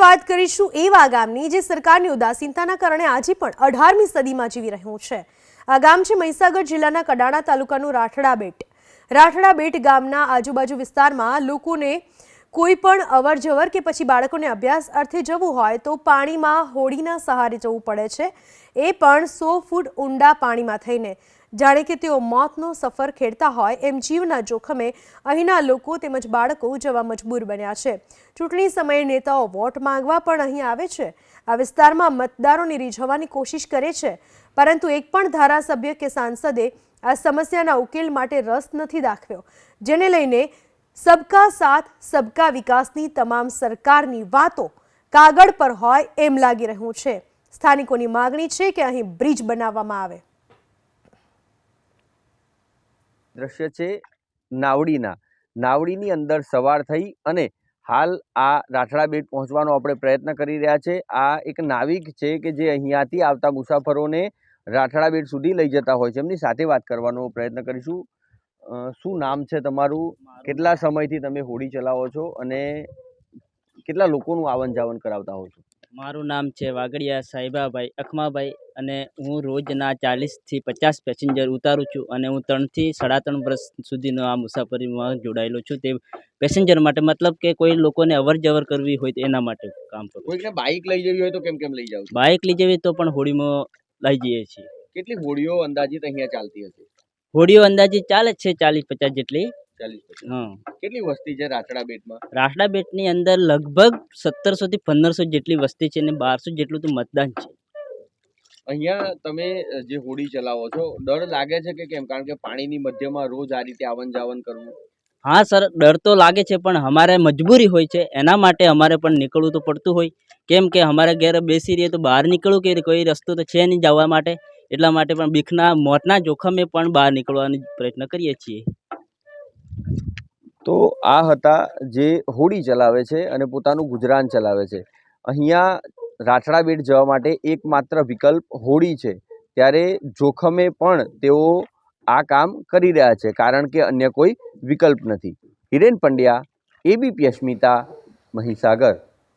વાત કરીશું એવા ગામની જે સરકારની ઉદાસીનતાના કારણે આજે પણ અઢારમી સદીમાં જીવી રહ્યું છે. આ ગામ છે મહીસાગર જિલ્લાના કડાણા તાલુકાનું રાઠડા બેટ રાઠડા બેટ ગામના આજુબાજુ વિસ્તારમાં લોકોને કોઈ પણ અવર જવર કે પછી બાળકોને અભ્યાસ અર્થે જવું હોય તો પાણીમાં હોડીના સહારે જવું પડે છે. એ પણ સો ફૂટ ઊંડા પાણીમાં થઈને. જાણે કે તેઓ મોતનો સફર ખેડતા હોય એમ જીવના જોખમે અહીંના લોકો તેમજ બાળકો જવા મજબૂર બન્યા છે. ચૂંટણી સમયે નેતાઓ વોટ માંગવા પણ અહીં આવે છે. આ વિસ્તારમાં મતદારોને રીઝવવાની કોશિશ કરે છે. પરંતુ એક પણ ધારાસભ્ય કે સાંસદે આ સમસ્યાના ઉકેલ માટે રસ નથી દાખવ્યો. જેને લઈને સબકા સાથ સબકા વિકાસની તમામ સરકારની વાતો કાગળ પર હોય એમ લાગી રહ્યું છે સ્થાનિકોની માગણી છે કે અહીં બ્રિજ બનાવવામાં આવે દ્રશ્ય છે નાવડીના। નાવડીની અંદર સવાર થઈ અને હાલ આ રાઠડા બેટ પહોંચવાનો આપણે પ્રયત્ન કરી રહ્યા છે. આ એક નાવિક છે કે જે અહીંયાથી આવતા મુસાફરોને રાઠડા બેટ સુધી લઈ જતા હોય છે. એમની સાથે વાત કરવાનો પ્રયત્ન કરીશું. શું નામ છે તમારું? કેટલા સમયથી તમે હોડી ચલાવો છો અને કેટલા લોકોનું આવન જાવન કરાવતા હો છો? મારું નામ છે વાગડિયા સાહેબાભાઈ અખમાભાઈ અને હું રોજના ચાલીસથી પચાસ પેસેન્જર ઉતારું છું અને હું ત્રણથી સાડા ત્રણ વર્ષ સુધીનો આ મુસાફરીમાં જોડાયેલો છું. તે પેસેન્જર માટે મતલબ કે કોઈ લોકોને અવર જવર કરવી હોય એના માટે કામ કરું કોઈને બાઇક લઈ જવી હોય તો કેમ કેમ લઈ જાવ બાઇક લઈ જવી તો પણ હોડીમાં લઈ જઈએ છીએ. કેટલી હોડીઓ અંદાજિત અહીંયા ચાલતી હશે? હોડીઓ અંદાજિત ચાલે છે ચાલીસ પચાસ જેટલી. ચાલીસ હા. કેટલી વસ્તી છે રાઠડા બેટમાં? રાસડા બેટની અંદર લગભગ સત્તરસોથી પંદરસો જેટલી વસ્તી છે અને બારસો જેટલું તો મતદાન છે. અહીંયા તમે જે હોડી ચલાવો છો ડર લાગે છે કે કેમ? કારણ કે પાણીની મધ્યમાં રોજ આ રીતે આવન જાવન કરવું? હા સર ડર તો લાગે છે પણ અમારે મજબૂરી હોય છે. એના માટે અમારે પણ નીકળવું તો પડતું હોય. કેમ કે અમારે ઘેર બેસી રહીએ તો બહાર નીકળવું કે કોઈ રસ્તો તો છે નહીં જવા માટે. એટલા માટે પણ બીકના મોતના જોખમે પણ બહાર નીકળવાનો પ્રયત્ન કરીએ છીએ. તો આ હતા જે હોડી ચલાવે છે અને પોતાનું ગુજરાન ચલાવે છે. અહીંયા રાઠડા બેટ જવા માટે એકમાત્ર વિકલ્પ હોડી છે. ત્યારે જોખમે પણ તેઓ આ કામ કરી રહ્યા છે, કારણ કે અન્ય કોઈ વિકલ્પ નથી. હિરેન પંડ્યા એબીપી અસ્મિતા મહીસાગર.